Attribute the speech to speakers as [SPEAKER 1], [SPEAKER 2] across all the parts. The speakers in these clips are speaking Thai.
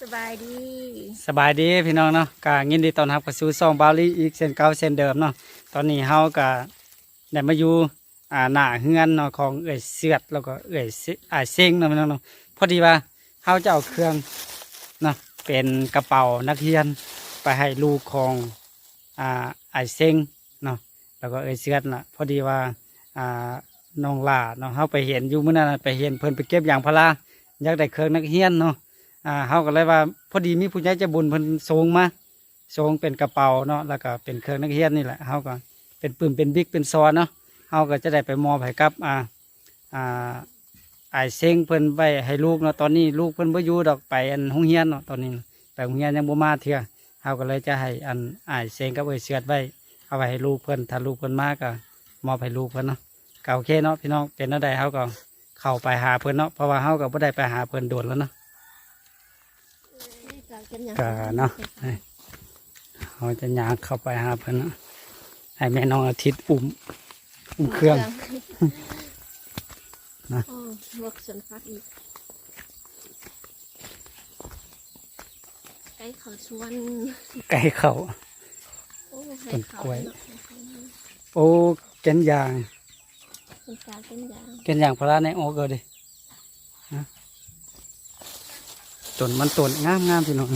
[SPEAKER 1] สบายดี
[SPEAKER 2] สบายดีพี่น้องเนาะก็ยินดีต้อนรับเข้าสู่ซองบาลีอีกเช่นเก่าเช่นเดิมเนาะตอนนี้เฮาก็ได้มาอยู่อ่าหน้าเฮือนเนาะของเอื้อยเสือดแล้วก็เอื้อยเสอ่าเซ็งเนาะพี่น้องเนาะพอดีว่าเฮาจะเอาเครื่องเนาะเป็นกระเป๋านักเรียนไปให้ลูกของอ่าไอายเซ็งเนาะแล้วก็เอื้อยเสือดน่ะพอดีว่าอ่าน้องหลาเนาะเฮาไปเห็นอยู่มื้อนั้นน่ะไปเห็นเพิ่นไปเก็บยางพาราอยากได้เครื่องนักเรียนเนาะ อ่าเฮาก็เลยว่าพอดีมีผู้ใหญ่ใจะบุญเพิ่นส่งมาส่งเป็นกระเป๋าเนาะแล้วก็เป็นเครื่องนักเรียนนี่แหละเฮาก็เป็นปืนเป็นบิ๊กเป็นซอนเนาะเฮาก็จะได้ไปมอบให้กับอ่าอ่าไอ้ายเซ็งเพิ่นไว้ให้ลูกเนาะตอนนี้ลูกเพิ่นบ่อยู่ดอกไปอันโรงเรียนเนาะตอนนี้ไปโรงเรียนยังบ่มาเทื่อเฮาก็เลยจะให้อันไอ้ายเซ็งกับเอ้ยเสือดไว้เอาไว้ให้ลูกเพิ่นถ้าลูกเพิ่นมาก็มอบให้ลูกเพิ่นเนาะก็โอเคเนาะพี่น้องเป็นจังไดเฮาก็เข้าไปหาเพิ่นเนาะเพราะว่าเฮาก็บ่ได้ไปหาเพิ่นโดนแล้วเนาะ ก็เนาะเขาจะยางเข้าไปหาเพิ่นเนาะให้แม่น้องอาทิตย์อุ้มอุ้มเครื่องนะ
[SPEAKER 1] โอ้ลวกส่วนฟักอีกไก่เขาชวน
[SPEAKER 2] ไก่เขา
[SPEAKER 1] โอ้ให้
[SPEAKER 2] ต้น
[SPEAKER 1] เขา
[SPEAKER 2] กล้วย
[SPEAKER 1] เนาะ
[SPEAKER 2] โอ้แกนยาง
[SPEAKER 1] เป็นกาเป็นยาง
[SPEAKER 2] แกนยางพลาในโอกเกอดินะ ต้นมันต้นงามงามพี่น้อง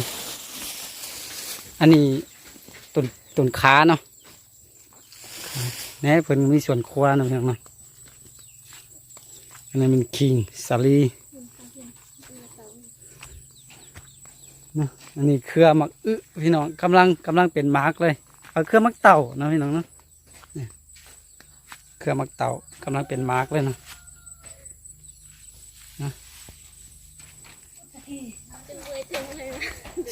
[SPEAKER 2] อันนี้ต้นต้นขาเนาะแหน่เพิ่นมีส่วนครัวนะพี่น้องอันนี้มันคิงสาลีนะอันนี้เครือมักอึพี่น้องกำลังกำลังเป็นมาร์กเลยเอาเครือมักเต่านะพี่น้องเนาะเนี่ยเครือมักเต่ากำลังเป็นมาร์กเลยนะนะ
[SPEAKER 1] ถึงเลยถึงเลยนะ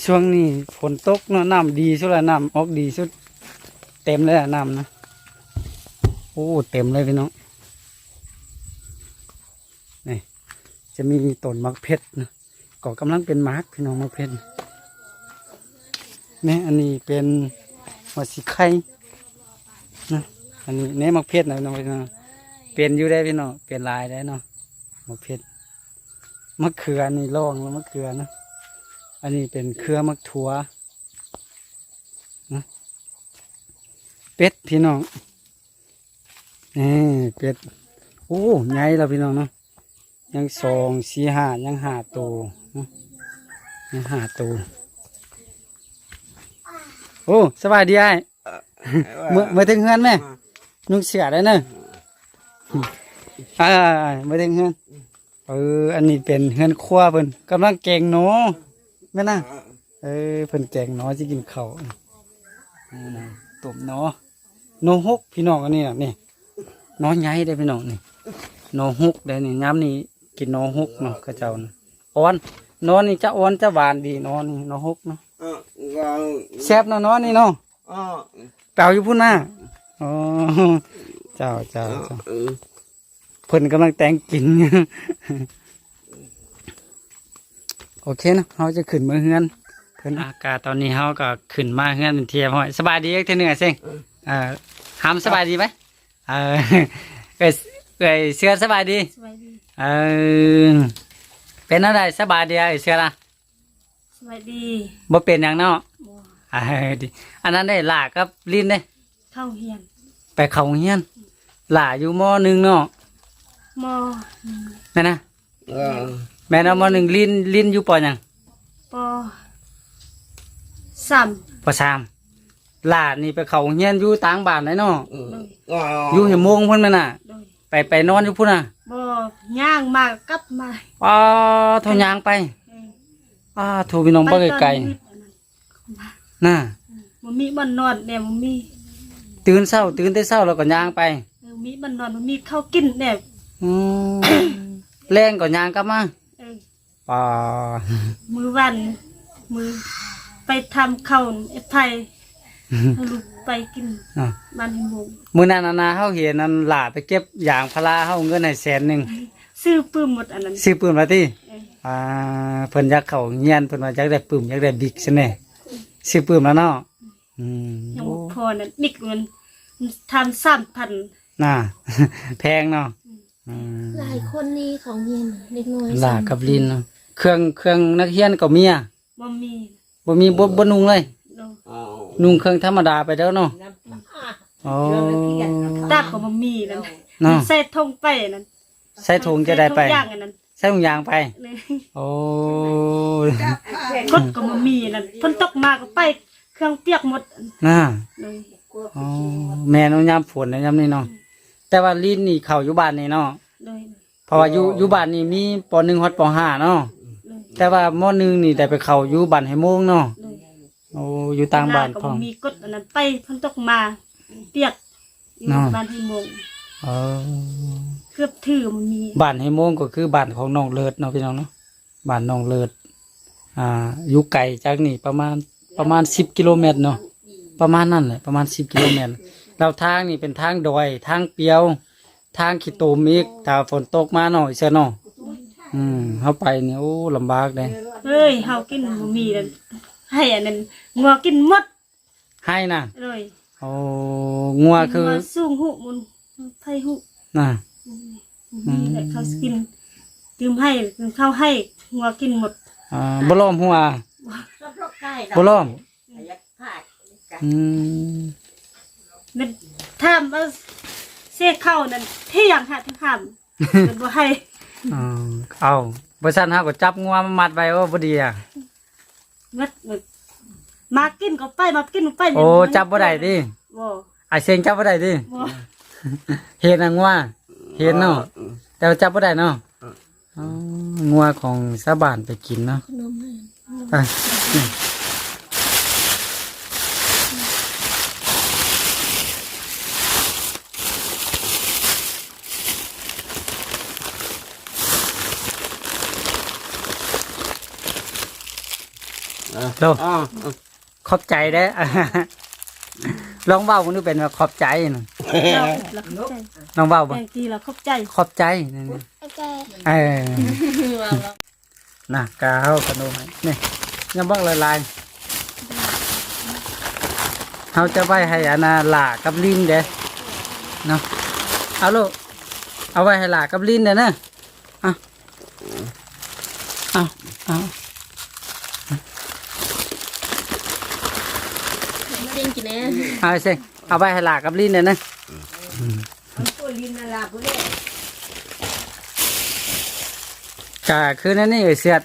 [SPEAKER 2] ช่วงนี้ฝนตกเนาะน้ำดีสุดละน้ำออกดีสุด เต็มเลยอะน้ำนะโอ้เต็มเลยพี่น้องนี่จะมีต้นมักเพชรนะก็กำลังเป็นมาร์กพี่น้องมักเพชรเนี่ยอันนี้เป็นหัวสีไข่นะอันนี้เนี่ยมักเพชรนะพี่น้องพี่น้องเปลี่ยนอยู่ได้พี่น้องเปลี่ยนลายได้เนาะมักเพชรมะเขือนี่ล่องแล้วมะเขือนะ อันนี้เป็นเครือมักถั่วนะเป็ดพี่น้องนี่เป็ดโอ้ใหญ่แล้วพี่น้องเนาะยังสองสี่ห้ายังห้าตัวเนาะยังห้าตัวโอ้สบายดีไอ้ายเมื่อเมื่อถึงเฮือนไหมนุ่งเสียได้เนอะอ่าเมื่อถึงเฮือนเอออันนี้เป็นเฮือนครัวเพิ่นกำลังแกงหนู แม่น่ะเอ้ยเพิ่นแกงหน้อจะกินข้าวนี่นะต้มหน้อหนอฮกพี่น้องอันนี้น่ะนี่หน้อใหญ่ได้อพี่น้องนี่หนอฮกได้นี่ย้ำนี่กินหนอฮกเนาะกระเจ้านะอ่อนหนอนี่จะอ่อนจะหวานดีหนอนี่หนอฮกเนาะ
[SPEAKER 3] Ờ, vâng.
[SPEAKER 2] แซ่บเนาะหนอนี่เนาะ
[SPEAKER 3] Ờ,
[SPEAKER 2] เปล่าอยู่พุ่นหน้าอ๋อเจ้าเจ้าเจ้า
[SPEAKER 3] ừ.
[SPEAKER 2] เพิ่นกำลังแต่งกิน โอเคนะเราจะขึ้นมาเฮือนเพิ่นอากาศตอนนี้เขาก็ขึ้นมาเฮือนเป็นเทียมห้อยสบายดีเท่านึงอะเซ็งเอ่อหามสบายดีไหมเออเอ้ยเอ้ยเสื้อสบายดี
[SPEAKER 1] สบายดี
[SPEAKER 2] เออเป็นอะไรสบายดีไอ้เสื้อละ
[SPEAKER 1] สบายดี
[SPEAKER 2] บ่เป็นอย่างเนาะ
[SPEAKER 1] บ่
[SPEAKER 2] เออดีอันนั้นได้หลากับลิ้นเด้
[SPEAKER 1] เข้าเฮียน
[SPEAKER 2] ไปเขาโรงเฮียนหลาอยู่มหนึ่งเนาะ
[SPEAKER 1] มอ
[SPEAKER 2] แม่นะ
[SPEAKER 3] Vâng.
[SPEAKER 2] แม่นเอามหนึ่งลิ้นลิ้นอยู่ปอหยัง
[SPEAKER 1] ปอสาม
[SPEAKER 2] ปอสามหลานี่ไปเขาโรงเฮียนอยู่ต่างบ้านไหนเนาะ
[SPEAKER 3] Ừ. Ờ.
[SPEAKER 2] อยู่เห็นโมงเพิ่นแม่น่ะ
[SPEAKER 1] โดย
[SPEAKER 2] ไปไปนอนอยู่พุ่นน่ะ
[SPEAKER 1] บ่ย่างมากลับมา
[SPEAKER 2] อ๋อเทายางไป
[SPEAKER 1] เออ
[SPEAKER 2] อ่าถูกพี่น้องบ่ไกล
[SPEAKER 1] ตอนนี้อันนั้น
[SPEAKER 2] ๆน่ะ
[SPEAKER 1] บ่มีบ่อนนอนแน่บ่มี
[SPEAKER 2] ตื่นเช้า ตื่นแต่เช้าแล้วก็ย่างไป
[SPEAKER 1] เออมีบ่อนนอนบ่มีข้าวกินแน่
[SPEAKER 2] อืมแรงก็ย่างกลับมา
[SPEAKER 1] เออ
[SPEAKER 2] ป่า
[SPEAKER 1] มือวัน มือไปทำข้าวไอ้ไผ่ให้ลูกไปกิน
[SPEAKER 2] อะ
[SPEAKER 1] บ้านหิมง
[SPEAKER 2] มื้อนั้นน่ะนะเฮาเห็นนั่นหลาไปเก็บยางพาราเฮาเอาเงินให้แสนหนึง
[SPEAKER 1] ซื้อปื้มหมดอันนั้น
[SPEAKER 2] ซื้อปืนมาติ
[SPEAKER 1] เออ
[SPEAKER 2] อ่าเพิ่นอยากเข้าเฮียนเพิ่นว่าอยากได้ปืนอยากได้บิ๊กซะแน่ซื้อปืนแล้วเนาะอืม
[SPEAKER 1] ยัง
[SPEAKER 2] โอ้
[SPEAKER 1] บ่พอนั่นนิกมันทำสามพัน
[SPEAKER 2] น่ะแพงเนาะอืม
[SPEAKER 4] หลายคนนี่ของเย็นเด็กน้อย
[SPEAKER 2] หลากับลินเนาะ เครื่องเครื่องนักเรียนก็มีอะ
[SPEAKER 1] บ่มี
[SPEAKER 2] บ่มีบ่บ่นุ่งเลย
[SPEAKER 1] โดย
[SPEAKER 3] เอา
[SPEAKER 2] นุ่งเครื่องธรรมดาไปแล้วเนาะอ๋อ
[SPEAKER 1] ตากก็บ่มีนั่น
[SPEAKER 2] เนาะ
[SPEAKER 1] ใส่ธงไปนั่น
[SPEAKER 2] ใส่ถุงจะได้ไป
[SPEAKER 1] ใส่ถุงย่างอันนั้น
[SPEAKER 2] ใส่ถุงยางไป
[SPEAKER 1] เลย
[SPEAKER 2] โอ้
[SPEAKER 1] กดก็บ่มีนั่นฝนตกมาก็ไป เครื่องเปียกหมด
[SPEAKER 2] น่า
[SPEAKER 1] เลย
[SPEAKER 2] อ๋อแม่นยามฝนนะยามนี้เนาะแต่ว่าลิ้นนี่เข้าอยู่บ้านนี่เนาะ
[SPEAKER 1] เลย
[SPEAKER 2] เพราะว่าอยู่อยู่บ้านนี่มีป .1 ฮอดป .5 เนาะ
[SPEAKER 1] เลย
[SPEAKER 2] แต่ว่ามหนึ่งนี่ได้ไปเข้าอยู่บ้านให้โมงเนาะ
[SPEAKER 1] เลย
[SPEAKER 2] โอ้อยู่ต่างบ้าน
[SPEAKER 1] ก็
[SPEAKER 2] พร้อ
[SPEAKER 1] บ่
[SPEAKER 2] ม
[SPEAKER 1] มีกดอันนั้นไปฝนตกมาเปียกอยู่
[SPEAKER 2] เนาะ
[SPEAKER 1] บ้านที่โมง
[SPEAKER 2] เออ
[SPEAKER 1] เกือบถือมันมี
[SPEAKER 2] บ้านให้โมงก็คือบ้านของน้องเลิศเนาะพี่น้องเนาะบ้านน้องเลิศอ่าอยู่ไกลจากนี่ประมาณประมาณ10กิโลเมตรเนาะประมาณนั่นแหละประมาณ10กิโลเมตรแล้วทางนี่เป็นทางดอย ทางเปียว ทางขี้ตูมอีกถ้าฝนตกมาหน่อยเสียเนาะ อืมเข้าไปเนี่ยโอ้ลำบากเลย
[SPEAKER 1] เฮ้ยเฮากินบ่มีนั่นให้อันนั้นงัวกินหมด
[SPEAKER 2] ให้นะ
[SPEAKER 1] เลย
[SPEAKER 2] โอ้งัวคือ
[SPEAKER 1] งัวสูงหุมุนไผหุ
[SPEAKER 2] น่ะ
[SPEAKER 1] มีแต่เขากินดื่มให้ดื่มข้าวให้งัวกินหมด
[SPEAKER 2] อ่าบ่ล้อมหัวบ่ล้อมอืม
[SPEAKER 1] มันถามว่าเสียเข้านั่นเที่ยงหาทั้งคำมันบ่ให้
[SPEAKER 2] อ่าเอาบ่ซั่นเฮาก็จับงัวมามัดไว้ว่าบ่ดีอะ
[SPEAKER 1] มัดมันมากินก็ไปมากินก็ไป
[SPEAKER 2] โอ้จับบ่ได้ติ
[SPEAKER 1] บ่
[SPEAKER 2] ไอ้เสียงจับบ่ได้ติ
[SPEAKER 1] บ่
[SPEAKER 2] เห็นน่ะงัวเห็นเนาะแต่ว่าจับบ่ได้เนาะอ๋องัวของชาวบ้านไปกินเนาะอะ นี่
[SPEAKER 3] เอา
[SPEAKER 2] โล
[SPEAKER 3] เอา
[SPEAKER 2] ขอบใจเด้อลองเว้ามันดูเป็นว่าขอบใจน่ะ
[SPEAKER 1] เราเราเข้าใจ
[SPEAKER 2] ลองเว้าบ่
[SPEAKER 1] แตงทีเราเข้าใจ
[SPEAKER 2] ขอบใจนี่นี่เออน่ะกาเฮาขนมให้นี่ยังบักละลายเฮาจะไว้ให้อานาหลากับลิ้นเด้เนาะเอาลูกเอาไว้ให้หลากับลิ้นเด้อนะเอาเอาเอา
[SPEAKER 4] เก่ งกินแน่
[SPEAKER 2] เอาสิเอาไว้ให้หลากับลิ้นเด้อนะก็คือนั่นนี่เอ้ยเสียด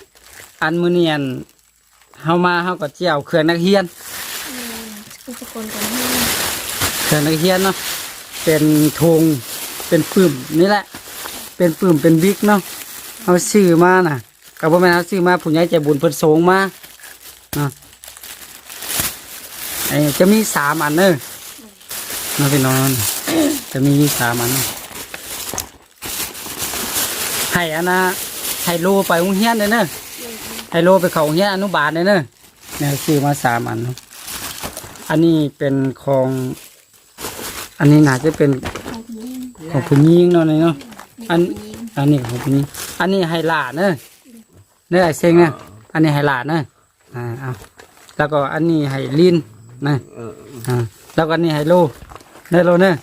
[SPEAKER 2] อันมือเนียนเฮามาเฮาก็เจียวเครื่องนักเรียน
[SPEAKER 4] คือสกุลกันให้
[SPEAKER 2] เครื่องนักเรียนเนาะเป็นธงเป็นปื้มนี่แหละ เป็นปื้มเป็นบิ๊กเนาะเอาซื้อมาน่ะก็บ่แม่นเอาซื้อมาผู้ใหญ่ใจบุญเพิ่นส่งมาเนาะไอ้ จะมีสามอันเด้อเนาะพี่น้องจะมีสามอันให้อันนะให้โลไปโรงเรียนเด้อเนาะให้โลไปเขาโรงเรียนอนุบาลเด้อเนาะเนี่ยซื้อมาสามอัน อันนี้เป็นของ อันนี้น่าจะเป็นของผู้หญิงเนาะนี่เนาะอันอันนี้ของผู้หญิงอันนี้ไฮลาเนอะเนื้อไอเซ็งเนอะอันนี้ไฮลาเนอะอ่าเอาแล้วก็อันนี้ไฮลิน นะ
[SPEAKER 3] เออ
[SPEAKER 2] อ่าแล้วก็อันนี้ไฮโลเนอะโลเนอะ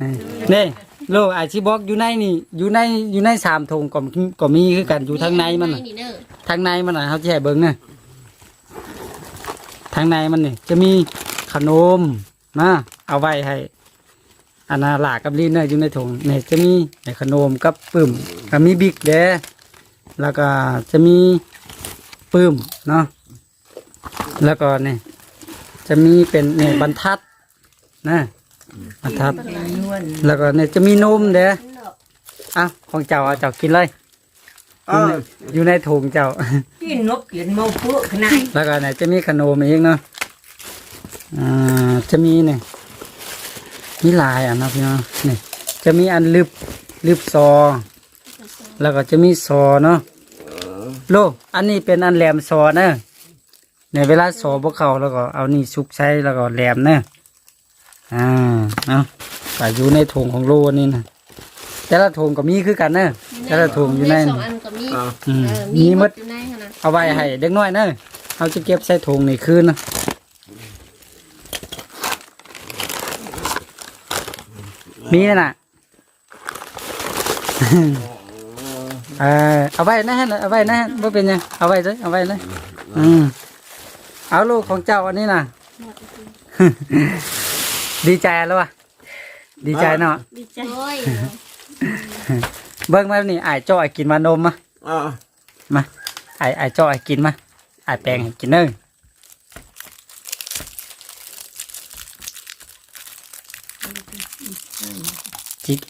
[SPEAKER 2] นี่นี่โลไอชิบอกอยู่ในนี่อยู่ในอยู่ในสามธงก็ก็มีคือกันอยู่ทางในมันน่ะ
[SPEAKER 4] นี่เด้อ
[SPEAKER 2] ทางในมันน่ะเขาจะให้เบิ้งเนี่ยทางในมันนี่จะมีขนมนะเอาไว้ให้อันนาหลากับลีนเนี่ยอยู่ในถุงเนี่ยจะมีไอ้ขนมกับปื้มก็มีบิ๊กเด้แล้วก็จะมีปื้มเนาะแล้วก็เนี่ย จะมีเป็นเนี่ยบรรทัดนะบรรทัด แล้วก็เนี่ยจะมีนมเด้อะของเจ้าเอาเจ้ากินเลย
[SPEAKER 3] เอา
[SPEAKER 2] อยู่ในถุงเจ้า
[SPEAKER 5] กินนกกินมอพวกขนาด
[SPEAKER 2] แล้วก็เนี่ยจะมีขนมอีกเนาะอ่าจะมีเนี่ยมีหลายอะเนาะพี่น้องนี่จะมีอันลึบลึบซอ แล้วก็จะมีซอเนาะโลอันนี้เป็นอันแหลมซอเนอะ เนี่ยเวลาซอพวกเขาแล้วก็เอานี่ซุกใช้แล้วก็แหลมเนอะอ่าเนาะก็อยู่ในถุงของโลนี่นะแต่ละถุงก็มีคือกันเนอะแต่ละถุงอยู่ใน
[SPEAKER 4] ส
[SPEAKER 2] นั่
[SPEAKER 4] อนงอันก็มี
[SPEAKER 3] เอา
[SPEAKER 2] อืม
[SPEAKER 4] เออ
[SPEAKER 2] มีหมด
[SPEAKER 4] อยู่ในขนาด
[SPEAKER 2] เอาไว้ให้เด็กน้อยเนอะเขาจะเก็บใส่ถุงนี่คืนนะมีน่ะ เออเอาไว้นะฮะเอาไว้นะฮะบ่เป็นหยังเอาไว้เลยเอาไว้เลยอืม เอาลูกของเจ้าอันนี้น่ะดีใจแล้ววะดีใจเนาะ
[SPEAKER 1] ดีใจ
[SPEAKER 4] โอ้ย
[SPEAKER 2] เบิ้งมานี่อายจ้อไอายกินมานมมา
[SPEAKER 3] อ่า
[SPEAKER 2] มาไอไอายจ้อไอายกินมาไอายแปลงให้กินเด้อจิกจ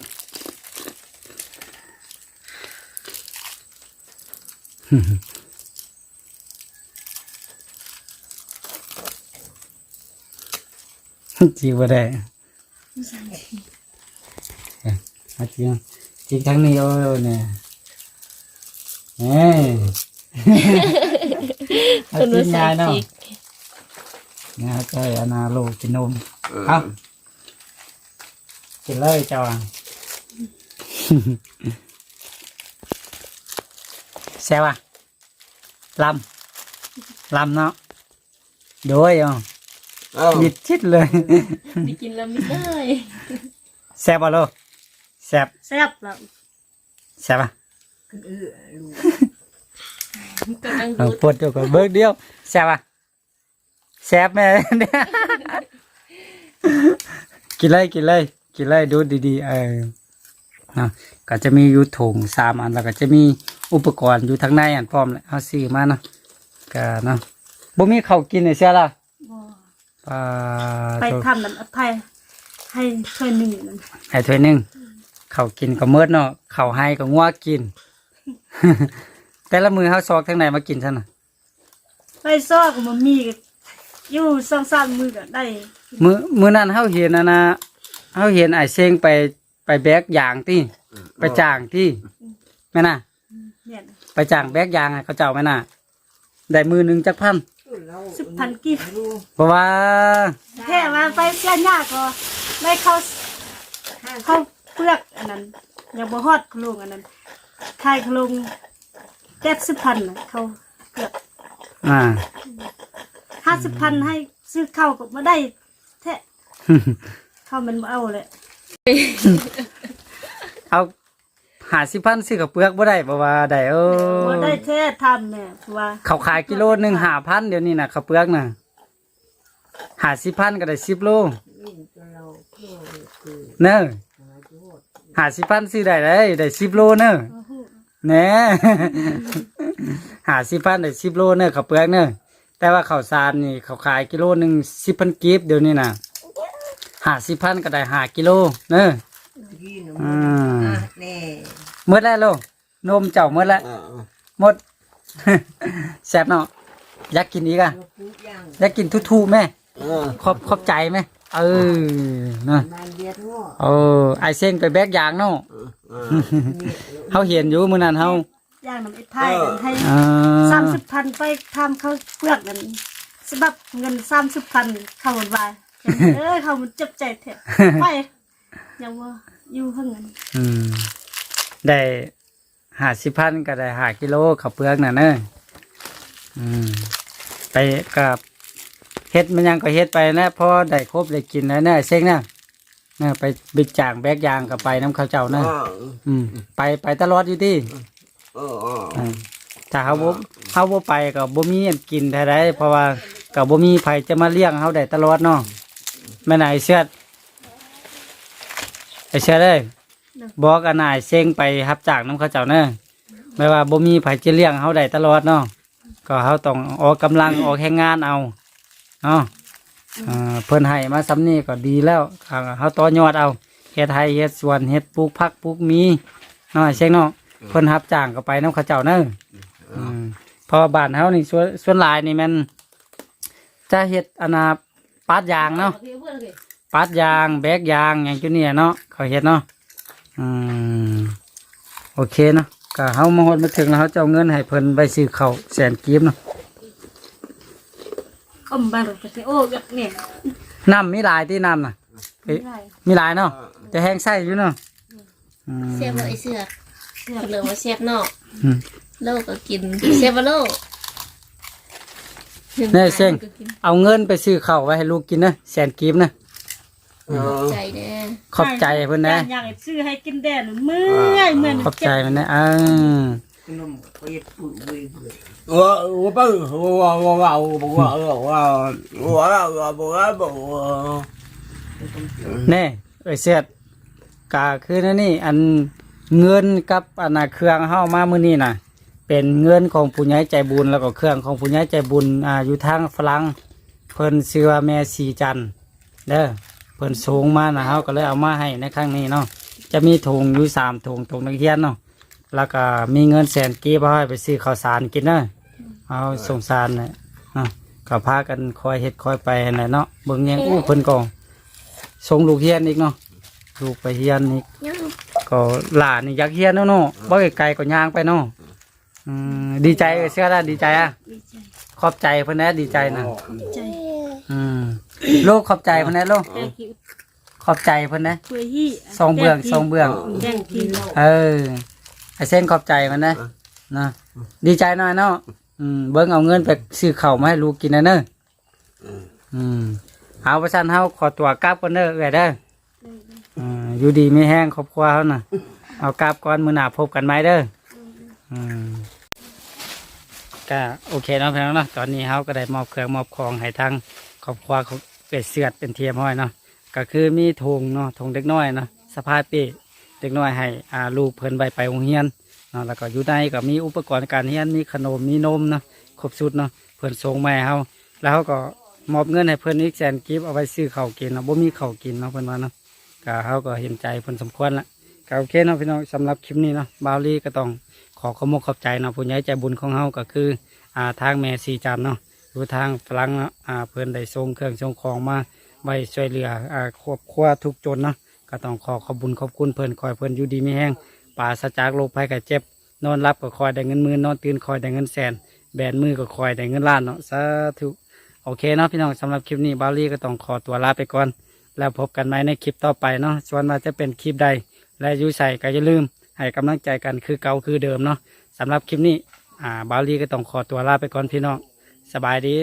[SPEAKER 2] ิ กบ่ได้เอ้ยมาจิกจิกทั้งนี้โอ้ยเนี่ยเอ้ยเอา
[SPEAKER 4] คน
[SPEAKER 2] กิ
[SPEAKER 4] รู้
[SPEAKER 2] น
[SPEAKER 4] สึ
[SPEAKER 2] ยาก เนาะ
[SPEAKER 4] จิก
[SPEAKER 2] นะก็อานาโลกินนมเอากินเลยเจ้าอะแซ่บอะลำลำเนาะโดยอะ
[SPEAKER 3] อ่า
[SPEAKER 2] มิดชิดเลย
[SPEAKER 4] ได้กินแล้วไม่ได้
[SPEAKER 2] แซ่บอะโลแซ่บ
[SPEAKER 1] แซ่บแล้ว
[SPEAKER 2] แซ่บอะ
[SPEAKER 5] เออลูก
[SPEAKER 4] กำลัง
[SPEAKER 2] เอา
[SPEAKER 4] ดูด
[SPEAKER 2] ปวดเดียวกับเบิกเดียวแซ่บอะแซ่บแม่เนี่ยกินเลยกินเลยกินเลยดูดีๆเออเนาะก็จะมีอยู่ถุงสามอันแล้วก็จะมีอุปกรณ์อยู่ทั้งในอันพร้อมเลยเอาซื้อมาเนาะก็เนาะบ่มีข้าวกินเลยเสียละ
[SPEAKER 1] บ่
[SPEAKER 2] ปลา
[SPEAKER 1] ไปทำนั้นอภัยให้ช่วยหนึ่งนั่น
[SPEAKER 2] ไอ้ถ้วยหนึงข้าวกินก็เมิดเนาะข้าวให้ก็งัวกิน แต่ละมือเฮาซอกทั้งไหนมากินซั่นน่ะ
[SPEAKER 1] ไปซอกก็บ่มีก็อยู่สองสามมือก็ได้
[SPEAKER 2] มือมือนั้นเฮาเห็นนะนะเฮาเห็นไอ้เซงไปไปแบกยางที่ไปจ้างที่แม่น่ะ
[SPEAKER 1] เนี่ย
[SPEAKER 2] ไปจ้างแบกยางให้เขาเจ้าแม่น่ะ ได้มือหนึงจักพัน
[SPEAKER 5] เรา
[SPEAKER 1] สิบพันกีบ
[SPEAKER 5] ลูก
[SPEAKER 2] เพราะว่า
[SPEAKER 1] แค่ว่าไปเสียหน้าก็ได้เข้าเข้าเปลือกอันนั้นยังบ่ฮอดโครงอันนั้นขายโครงเจ็ดสิบพันน่ะเขาเกือบ
[SPEAKER 2] อ่า
[SPEAKER 1] ห้าสิบพันให้ซื้อข้าวก็บ่ได้แท้ข้าวมันบ่เอาเลย
[SPEAKER 2] เอา หาสิพันซื้อกับเปลือกบ่ได้เพราะว่าได้เออ
[SPEAKER 1] บ่ได้แท้ทำเนี่ยเพราะว่า
[SPEAKER 2] เขาขายกิโลหนึ่งหาพันเดี๋ยวนี้นะเขาวเปลือกน่ะหาสิพันก็ได้สิบโล
[SPEAKER 5] วิ่งตัวเราเพื่อคือ
[SPEAKER 2] เนอะ
[SPEAKER 5] หาโทษ
[SPEAKER 2] หาสิพันซื้อได้เลยได้สิบโลเนอะแหน่หาสิพันได้สิบโลเนอะเขาวเปลือกเนอะแต่ว่าข้าวสารนี่เขาขายกิโลหนึ่งสิบพันกีบเดี๋ยวนี้นะหาสิพันก็ได้หากิโลเนอะ
[SPEAKER 5] ยี่หนู
[SPEAKER 2] อืม
[SPEAKER 5] อะแน่
[SPEAKER 2] เมื่อแล้วโลนมเจ้าเมื่อแล้ว
[SPEAKER 3] อ่า
[SPEAKER 2] หมด แซ่บเนาะอยากกินอีกอะ
[SPEAKER 5] เราพูดยัง
[SPEAKER 2] อยากกินทุๆแม่
[SPEAKER 3] อ่า
[SPEAKER 2] ขอบขอบใจไหมเออเนาะ
[SPEAKER 5] บานเดียดง้อ
[SPEAKER 2] เออไอเส้งไปแบกยางเนาะ
[SPEAKER 3] อ่า
[SPEAKER 5] เนี่ย
[SPEAKER 2] เฮาเห็นอยู่มื้อนั้นเฮา
[SPEAKER 1] ย่างน้ำไอ้ไทยกันให้
[SPEAKER 2] อ่า
[SPEAKER 1] สามสิบพันไปทำเขาวเปลือกกันสำหรับเงินสามสิบพันเข้าหมดบาทเอ้ยเขามันเจ็บใจแท้ไป ยังว่าอยู่ข้างเงิน
[SPEAKER 2] อืม ได้หาสิพันก็ได้หากิโลข้าวเปลือกน่ะเนอะอืม ไปกับเฮ็ดมันยังก็เฮ็ดไปนะพอได้ครบได้กินแล้วเนอะเส้งเนอะเนอะไปบิดจางแบกยางก็ไปน้ำข้าวเจ้าเนอะ
[SPEAKER 3] อ่า
[SPEAKER 2] อืม ไปไปตลอดอยู่ที่
[SPEAKER 3] เอออ่า
[SPEAKER 2] อืมถ้าเฮาบ่เฮาบ่ไปก็บ่มีอันกินแท้ได้เพราะว่าก็บ่มีไผจะมาเลี้ยงเฮาได้ตลอดเนาะแม่นายเชือด ไอ้เชือดเอ้ยบอกอันนายเซ็งไปรับจ้างนํเขาเจ้าเด้อแม้ว่าบ่มีไผจะเลี้ยงเฮาได้ตลอดเนาะก็เฮาต้องออกกำลังออกแรงงานเอาเนาะอ่าเพิ่นให้มาซำนี้ก็ดีแล้วอ่าเฮาต่อยอดเอาเฮ็ดไร่เฮ็ดสวนเฮ็ดปลูกผักปลูกมีเนาะไอ้เซ็งเนาะเพิ่นรับจ้างก็ไปน้ำเขาเจ้าเนอะอืมเพราะว่าบ้านเฮานี่ส่วนส่วนหลายนี่แมันจะเฮ็ดอนนาปาดยางเนาะปา ดยาง แบกยางอย่างจุเนี่ยเนาะเขาเฮ็ดเนาะอืมโอเคเนาะก็เฮามาฮอดมาถึงแล้วเฮาจะเอาเงินให้เพิ่นไปซื้อข้าวแสนกีบเนาะ
[SPEAKER 1] อมบางก็สิโอ้แบบเนี่ย
[SPEAKER 2] น้ำมีหลายที่น้ำน่ะ
[SPEAKER 1] ไม่ได้
[SPEAKER 2] มีหลายเนาะจะแห้งใส่อยู่เนาะอืม
[SPEAKER 4] เสียบบ่ไอเสือกเหลือว่าเสียบนอก
[SPEAKER 2] อืม
[SPEAKER 4] โลกก็กินเสียบบ่โลก
[SPEAKER 2] นี่เซ็ง เอาเงินไปซื้อข้าวไว้ให้ลูกกินนะแสนกีบนะ
[SPEAKER 3] เออ
[SPEAKER 4] ใจเด้
[SPEAKER 2] ขอบใจเพิ่นนะ
[SPEAKER 1] อยากให้ซื้อให้กินแดดเมื่อยเมื่อย
[SPEAKER 2] ขอบใจมันนะเออ
[SPEAKER 5] ว่าว่าป้าว่าว่าว่าบอกว่า
[SPEAKER 3] ว่าว่าว่าบอกว่าบอกว่า
[SPEAKER 2] แน่เอยเสียดกาคือนั่นนี่ อันเงินกับอันเครื่องเข้ามามื้อนี้น่ะ เป็นเงินของผู้ใหญ่ใจบุญแล้วก็เครื่องของผู้ใหญ่ใจบุญอ่าอยู่ทางฝรั่งเพิ่นชื่อว่าแม่สีจันเด้อ เพิ่นสูงมานะเฮาก็เลยเอามาให้ในครั้งนี้เนาะจะมีถุงอยู่สามถุงถุงนักเรียนเนาะแล้วก็มีเงินแสนกีบเอาให้ไปซื้อข้าวสารกินเนาะเอาสงสารน่ะอะก็พากันคอยเฮ็ดคอยไปนั่นแหละเนาะเบิ่งแยงอู้เพิ่นก็ส่งลูกเรียนอีกเนาะลูกไปเรียนอีก
[SPEAKER 4] ยัง
[SPEAKER 2] ก็หลานนี่อยากเฮียนเนาะเนาะบ่ไกลๆก็ย่างไปเนาะอืมดีใจเชื่อได้ดีใจอะ
[SPEAKER 1] ดีใจ
[SPEAKER 2] ขอบใจเพิ่นนะดีใจนะ
[SPEAKER 1] ดีใจ
[SPEAKER 2] อืม ลูกขอบใจเพิ่นนะลูก
[SPEAKER 1] แกงกิน
[SPEAKER 2] ขอบใจเพิ่นนะ
[SPEAKER 1] เพื่อฮี่
[SPEAKER 2] สองเบื้องสองเบื้อง
[SPEAKER 1] แกงกิน
[SPEAKER 2] เออไอเส้นขอบใจมันนะนะดีใจหน่อยเนาะอืมเบิ่งเอาเงินไปซื้อข้าวมาให้ลูกกินนะเนอะอืมเอาประชันเฮาขอตัวกลับก่อนเด้อเอ้ยเด้ออืมอยู่ดีมีแห้งครอบครัวเฮาน่ะ เอากลับก่อนมื้อหน้าพบกันใหม่เด้ออืมก็โอเคเนาะพี่น้องเนาะตอนนี้เฮาก็ได้มอบเครื่องมอบของให้ทางค รอบครัวของเป็ดเสือดเป็นเทียมห้อยเนาะก็คือมีถุงเนาะถุงเด็กน้อยเนาะสะพายเป้เด็กน้อยให้อ่าลูกเพิ่นไปไปโรงเรียนเนาะแล้วก็อยู่ในก็มีอุปกรณ์การเรียนมีขนมมีนมเนาะครบชุดเนาะเพิ่นส่งมาให้เฮาแล้วเฮาก็มอบเงินให้เพิ่นอีกแสนกิฟเอาไว้ซื้อข้าวกินเนาะบ่มีข้าวกินเนาะเพิ่นว่าเนาะก็เฮาก็เห็นใจเพิ่นสมควรละก็โอเคเนาะพี่น้องสำหรับคลิปนี้เนาะบาวลี่ก็ต้องขอขอบมกขอบใจเนาะผู้ใหญ่ใจบุญของเฮาก็คืออ่าทางแม่สีจันเนาะ หรือทางฝรั่งนะอ่าเพิ่อนได้ส่งเครื่องส่งของมาไว้ช่วยเหลืออ่าครอบครัวทุกจนเนาะก็ต้องขอขอบบุญขอบคุณเพิ่อนคอยเพิ่อนอยู่ดีไมีแห้งปราศจากโรคภัยไข้เจ็บ นอนรับก็คอยได้เงินหมื่นนอนตื่นคอยได้เงินแสน แบนมือก็คอยได้เงินล้านเนาะสาธุโอเคเนาะพี่น้องสำหรับคลิปนี้บาลี่ก็ต้องขอตัวลาไปก่อน แล้วพบกันใหม่ในคลิปต่อไปเนาะส่วนว่าจะเป็นคลิปใด และอยูใส่ก็อย่าลืม ให้กำลังใจกันคือเก่าคือเดิมเนาะสำหรับคลิปนี้อ่าบาลีก็ต้องขอตัวลาไปก่อนพี่น้อง สบายดี